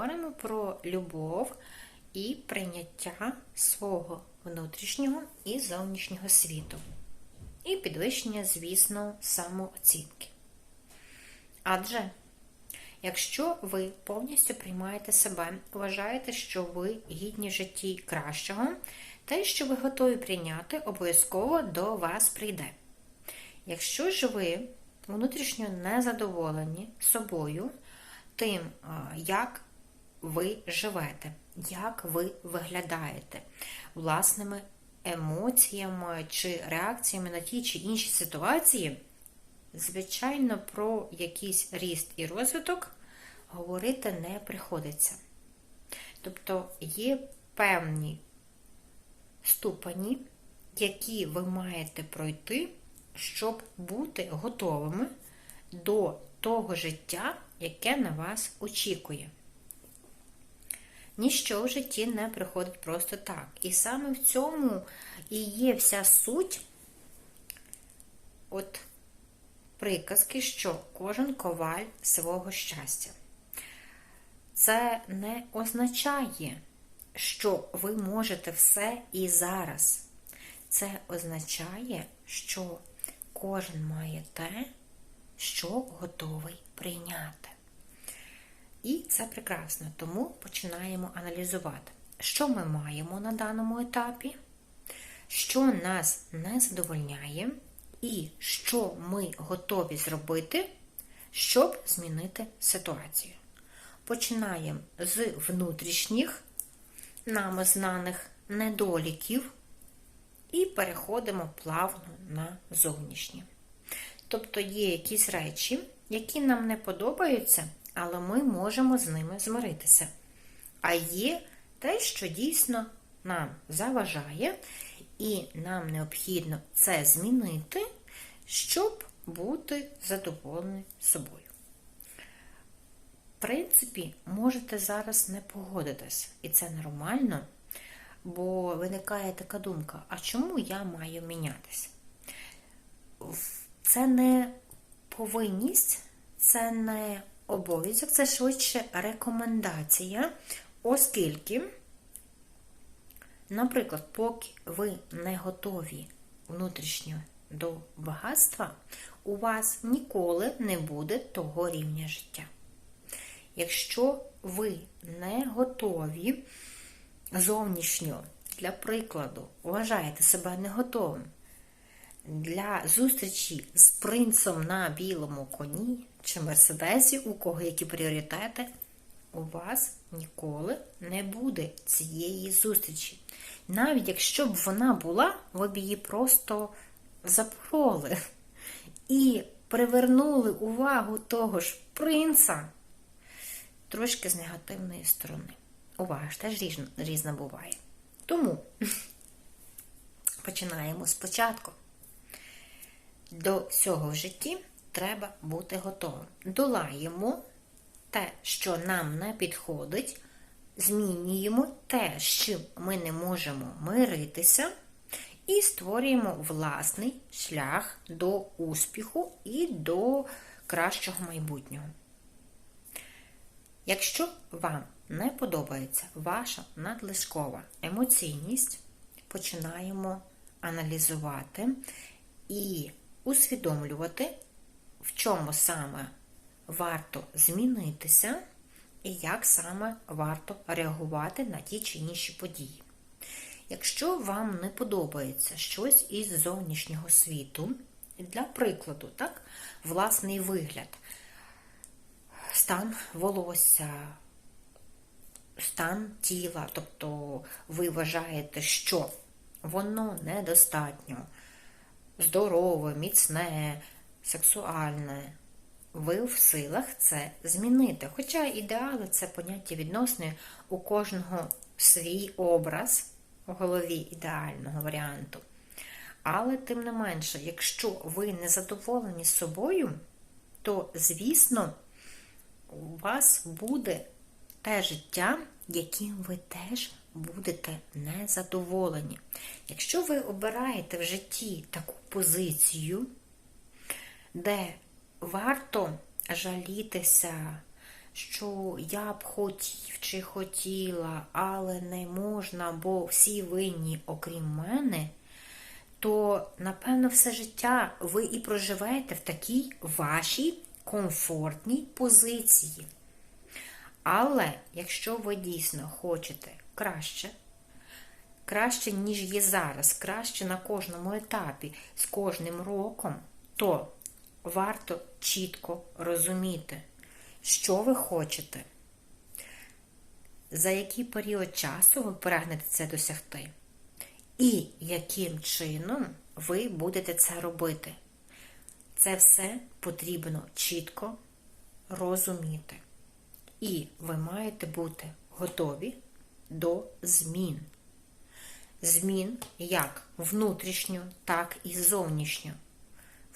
поговоримо про любов і прийняття свого внутрішнього і зовнішнього світу. І підвищення, звісно, самооцінки. Адже, якщо ви повністю приймаєте себе, вважаєте, що ви гідні житті кращого, те, що ви готові прийняти, обов'язково до вас прийде. Якщо ж ви внутрішньо незадоволені собою, тим, як ви живете, як ви виглядаєте власними емоціями чи реакціями на ті чи інші ситуації, звичайно, про якийсь ріст і розвиток говорити не приходиться. Тобто є певні ступені, які ви маєте пройти, щоб бути готовими до того життя, яке на вас очікує. Ніщо в житті не приходить просто так. І саме в цьому і є вся суть от приказки, що кожен коваль свого щастя. Це не означає, що ви можете все і зараз. Це означає, що кожен має те, що готовий прийняти. І це прекрасно, тому починаємо аналізувати, що ми маємо на даному етапі, що нас не задовольняє, і що ми готові зробити, щоб змінити ситуацію. Починаємо з внутрішніх, нами знаних недоліків, і переходимо плавно на зовнішні. Тобто є якісь речі, які нам не подобаються, але ми можемо з ними змиритися. А є те, що дійсно нам заважає, і нам необхідно це змінити, щоб бути задоволені собою. В принципі, можете зараз не погодитись, і це нормально, бо виникає така думка: а чому я маю мінятися? Це не повинність, це не обов'язок, це швидше рекомендація, оскільки, наприклад, поки ви не готові внутрішньо до багатства, у вас ніколи не буде того рівня життя. Якщо ви не готові зовнішньо, для прикладу, вважаєте себе не готовим для зустрічі з принцем на білому коні чи мерседесі, у кого які пріоритети, у вас ніколи не буде цієї зустрічі. Навіть якщо б вона була, ви б її просто запороли і привернули увагу того ж принца трошки з негативної сторони. Увага ж теж різна буває. Тому починаємо спочатку. До всього в житті треба бути готовим. Долаємо те, що нам не підходить, змінюємо те, з чим ми не можемо миритися, і створюємо власний шлях до успіху і до кращого майбутнього. Якщо вам не подобається ваша надлишкова емоційність, починаємо аналізувати і усвідомлювати, в чому саме варто змінитися і як саме варто реагувати на ті чи інші події. Якщо вам не подобається щось із зовнішнього світу, для прикладу, так, власний вигляд, стан волосся, стан тіла, тобто ви вважаєте, що воно недостатньо здорове, міцне, сексуальне. Ви в силах це змінити. Хоча ідеали це поняття відносне, у кожного свій образ у голові ідеального варіанту. Але, тим не менше, якщо ви не задоволені собою, то, звісно, у вас буде те життя, яким ви теж будете незадоволені. Якщо ви обираєте в житті таку позицію, де варто жалітися, що я б хотів чи хотіла, але не можна, бо всі винні, окрім мене, то, напевно, все життя ви і проживаєте в такій вашій комфортній позиції. Але якщо ви дійсно хочете краще, краще, ніж є зараз, краще на кожному етапі, з кожним роком, то варто чітко розуміти, що ви хочете, за який період часу ви прагнете це досягти, і яким чином ви будете це робити. Це все потрібно чітко розуміти. І ви маєте бути готові до змін. Змін як внутрішньо, так і зовнішньо.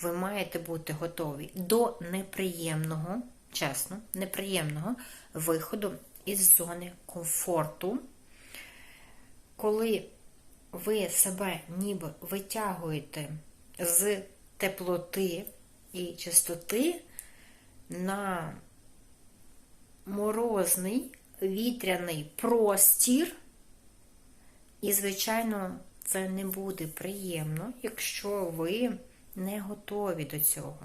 Ви маєте бути готові до неприємного, чесно, неприємного виходу із зони комфорту, коли ви себе ніби витягуєте з теплоти і чистоти на морозний вітряний простір. І, звичайно, це не буде приємно, якщо ви не готові до цього.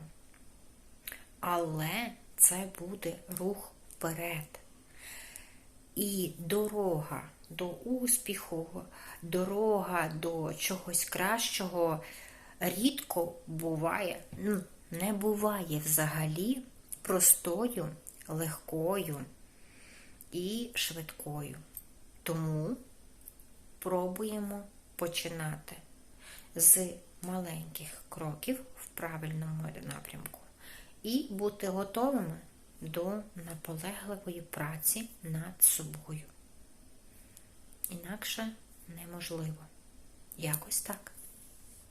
Але це буде рух вперед. І дорога до успіху, дорога до чогось кращого рідко буває, ну, не буває взагалі простою, легкою і швидкою. Тому пробуємо починати з маленьких кроків в правильному напрямку і бути готовими до наполегливої праці над собою. Інакше неможливо. Якось так.